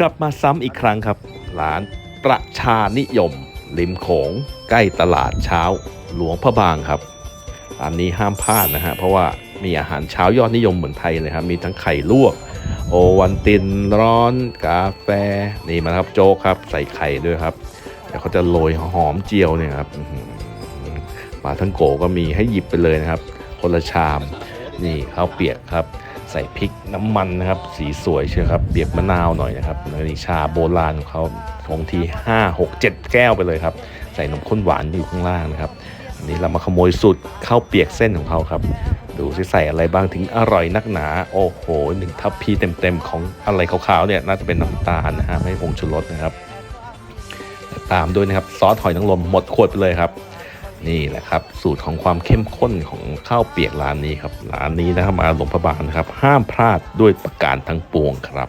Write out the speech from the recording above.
กลับมาซ้ำอีกครั้งครับ ร้านประชานิยม ริมโขงใกล้ตลาดเช้าหลวงพระบางครับร้านนี้ห้ามพลาดนะฮะ เพราะว่ามีอาหารเช้ายอดนิยมเหมือนไทยเลยครับ มีทั้งไข่ลวก โอวันตินร้อน กาแฟ นี่มาครับโจ๊กครับ ใส่ไข่ด้วยครับเดี๋ยวเขาจะโรยหอมเจียวเนี่ยครับปลาทั้งโกก็มีให้หยิบไปเลยนะครับ คนละชาม นี่ข้าวเปียกครับ ใส่พริกน้ำมันนะครับ สีสวยเชียวครับเบียกมะนาวหน่อยนะครับนี่ชาโบราณของเขาคงที5 6 7 แก้วไปเลยครับ ใส่นมข้นหวานอยู่ข้างล่างนะครับอันนี้เรามาขโมยสูตรข้าวเปียกเส้นของเขาครับ ดูสิใส่อะไรบ้างถึงอร่อยนักหนา โอ้โหหนึ่งทัพพีเต็มๆของอะไรขาวๆเนี่ยน่าจะเป็นน้ำตาลนะฮะไม่ผงชูรสนะครับ ตามด้วยนะครับซอสหอยนางรมหมดขวดไปเลยครับ นี่แหละครับ สูตรของความเข้มข้นของข้าวเปียกร้านนี้ครับร้านนี้นะครับมาหลวงพระบางนะครับ ห้ามพลาดด้วยประการทั้งปวงครับ